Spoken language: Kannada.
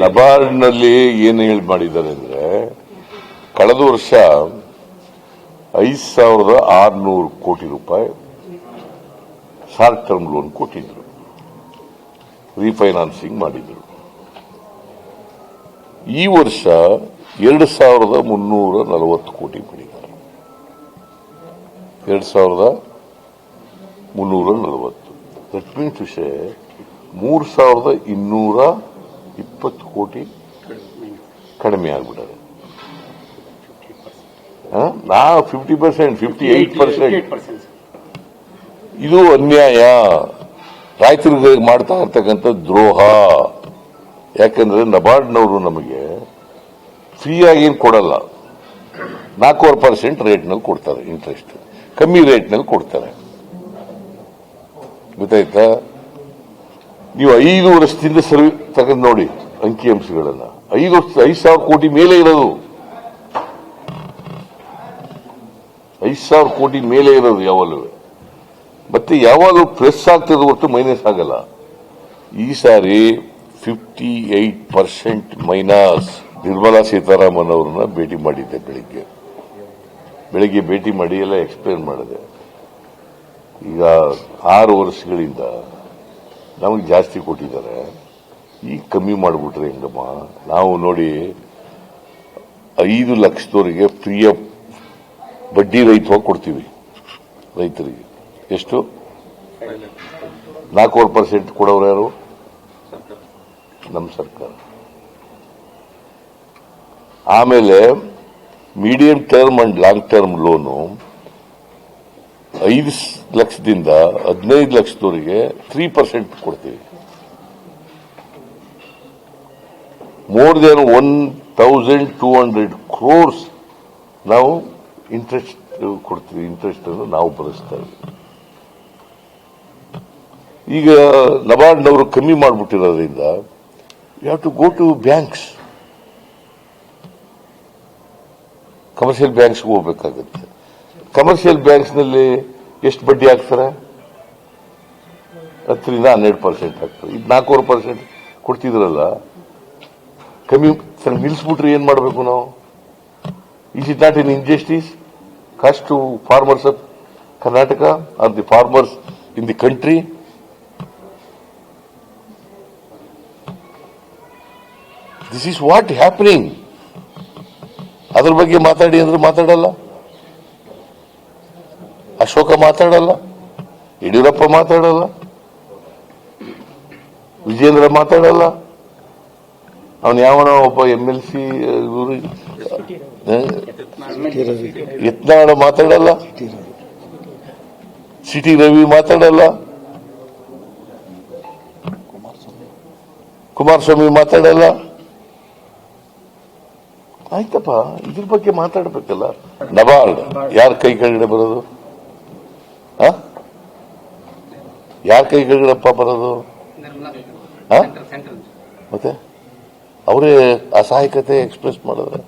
ನಬಾರ್ಡ್ನಲ್ಲಿ ಏನು ಹೇಳಿ ಮಾಡಿದ್ದಾರೆ ಅಂದ್ರೆ, ಕಳೆದ ವರ್ಷ ಐದು ಸಾವಿರದ ಆರುನೂರು ಕೋಟಿ ರೂಪಾಯಿ ಶಾರ್ಟ್ ಟರ್ಮ್ ಲೋನ್ ಕೊಟ್ಟಿದ್ರು. ರೀಫೈನಾನ್ಸಿಂಗ್ ಮಾಡಿದ್ರು. ಈ ವರ್ಷ ಎರಡು ಸಾವಿರದ ಮುನ್ನೂರ ನಲವತ್ತು ಕೋಟಿ ಮಾಡಿದ್ದಾರೆ ಎರಡು ಸಾವಿರದ ಮುನ್ನೂರ ನಲವತ್ತು. ದಟ್ ಮೀನ್ಸ್ ವಿಷಯ, ಮೂರು ಸಾವಿರದ ಇನ್ನೂರ ಇಪ್ಪತ್ತು ಕೋಟಿ ಕಡಿಮೆ. ಆಗ್ಬಿಡೋದು? ನಾ fifty percent fifty eight percent ಇದು ಅನ್ಯಾಯ. ರೈತರಿಗೆ ಮಾಡ್ತಾ ಇರ್ತಕ್ಕಂಥ ದ್ರೋಹ. ಯಾಕಂದ್ರೆ ನಬಾರ್ಡ್ನವರು ನಮಗೆ ಫ್ರೀ ಏನು ಕೊಡಲ್ಲ. ನಾಲ್ಕೂವರೆ ಪರ್ಸೆಂಟ್ ರೇಟ್ನಲ್ಲಿ ಕೊಡ್ತಾರೆ ಇಂಟ್ರೆಸ್ಟ್ ಕಮ್ಮಿ ರೇಟ್ನಲ್ಲಿ ಕೊಡ್ತಾರೆ. ಗೊತ್ತಾಯ್ತಾ? ನೀವು ಐದು ವರ್ಷದಿಂದ ಸರ್ವ್ ತಗೊಂಡು ನೋಡಿ ಅಂಕಿ ಅಂಶಗಳನ್ನ. ಐದು ವರ್ಷ, ಐದು ಸಾವಿರ ಕೋಟಿ ಮೇಲೆ ಇರೋದು. ಐದು ಸಾವಿರ ಕೋಟಿ ಮೇಲೆ ಇರೋದು ಯಾವಾಗಲೂ. ಮತ್ತೆ ಯಾವಾಗಲೂ ಪ್ರೆಸ್ ಆಗ್ತದೆ ಹೊರತು ಮೈನಸ್ ಆಗಲ್ಲ. ಈ ಸಾರಿ fifty eight percent minus Nirmala Sitharaman ಅವರನ್ನ ಭೇಟಿ ಮಾಡಿದ್ದೆ ಬೆಳಿಗ್ಗೆ. ಬೆಳಿಗ್ಗೆ ಭೇಟಿ ಮಾಡಿ ಎಲ್ಲ ಎಕ್ಸ್ಪ್ಲೇನ್ ಮಾಡಿದೆ. ಈಗ ಆರು ವರ್ಷಗಳಿಂದ ನಮಗೆ ಜಾಸ್ತಿ ಕೊಟ್ಟಿದ್ದಾರೆ. ಈಗ ಕಮ್ಮಿ ಮಾಡಿಬಿಟ್ರೆ ಹೆಂಗಮ್ಮ? ನಾವು ನೋಡಿ ಐದು ಲಕ್ಷದವರಿಗೆ ಫ್ರೀಯ ಬಡ್ಡಿ ರಹಿತವಾಗಿ ಕೊಡ್ತೀವಿ ರೈತರಿಗೆ. ಎಷ್ಟು? ನಾಲ್ಕೂವರೆ ಪರ್ಸೆಂಟ್ ಕೊಡೋರು ಯಾರು? ನಮ್ಮ ಸರ್ಕಾರ. ಆಮೇಲೆ medium term and long term loan ಐದು ಲಕ್ಷದಿಂದ ಹದಿನೈದು ಲಕ್ಷದವರಿಗೆ ತ್ರೀ ಪರ್ಸೆಂಟ್ ಕೊಡ್ತೀವಿ. More than one thousand two hundred crores ನಾವು ಇಂಟ್ರೆಸ್ಟ್ ಕೊಡ್ತೀವಿ. ಇಂಟ್ರೆಸ್ಟ್ ಅನ್ನು ನಾವು ಭರಿಸ್ತೇವೆ ಈಗ ನಬಾರ್ಡ್ನವರು ಕಮ್ಮಿ ಮಾಡಿಬಿಟ್ಟಿರೋದ್ರಿಂದ you to go to banks commercial ಬ್ಯಾಂಕ್ಸ್ಗೆ ಹೋಗ್ಬೇಕಾಗುತ್ತೆ. ಕಮರ್ಷಿಯಲ್ ಬ್ಯಾಂಕ್ಸ್ನಲ್ಲಿ ಎಷ್ಟು ಬಡ್ಡಿ ಹಾಕ್ತಾರೆ ಹತ್ತರಿಂದ ಹನ್ನೆರಡು ಪರ್ಸೆಂಟ್ ಹಾಕ್ತಾರೆ ಇದು ನಾಲ್ಕೂವರೆ ಪರ್ಸೆಂಟ್ ಕೊಡ್ತಿದ್ರಲ್ಲ, ಕಮ್ಮಿ ಸರ್ ನಿಲ್ಲಿಸ್ಬಿಟ್ರೆ ಏನು ಮಾಡಬೇಕು ನಾವು? Is it not in injustice caused to farmers of Karnataka are the farmers in the country this is what happening ಅದ್ರ ಬಗ್ಗೆ ಮಾತಾಡಿ ಅಂದ್ರೆ ಮಾತಾಡಲ್ಲ. ಅಶೋಕ ಮಾತಾಡಲ್ಲ, ಯಡಿಯೂರಪ್ಪ ಮಾತಾಡಲ್ಲ ವಿಜೇಂದ್ರ ಮಾತಾಡಲ್ಲ. ಅವನು ಯಾವನೋ ಒಬ್ಬ ಎಂ ಎಲ್ ಸಿ ಯತ್ನಾಳ ಮಾತಾಡಲ್ಲ, ಸಿಟಿ ರವಿ ಮಾತಾಡಲ್ಲ, ಕುಮಾರಸ್ವಾಮಿ ಮಾತಾಡಲ್ಲ. ಆಯ್ತಪ್ಪ, ಇದ್ರ ಬಗ್ಗೆ ಮಾತಾಡ್ಬೇಕಲ್ಲ. ನಬಾರ್ಡ್, ಯಾರ ಕೈ ಕೆಳಗಡೆ ಬರೋದು? ಯಾರ ಕೈ ಕೆಳಗಡೆಪ್ಪ ಬರೋದು? ಮತ್ತೆ? ಅವರೇ ಅಸಹಾಯಕತೆ ಎಕ್ಸ್ಪ್ರೆಸ್ ಮಾಡಿದ್ರೆ.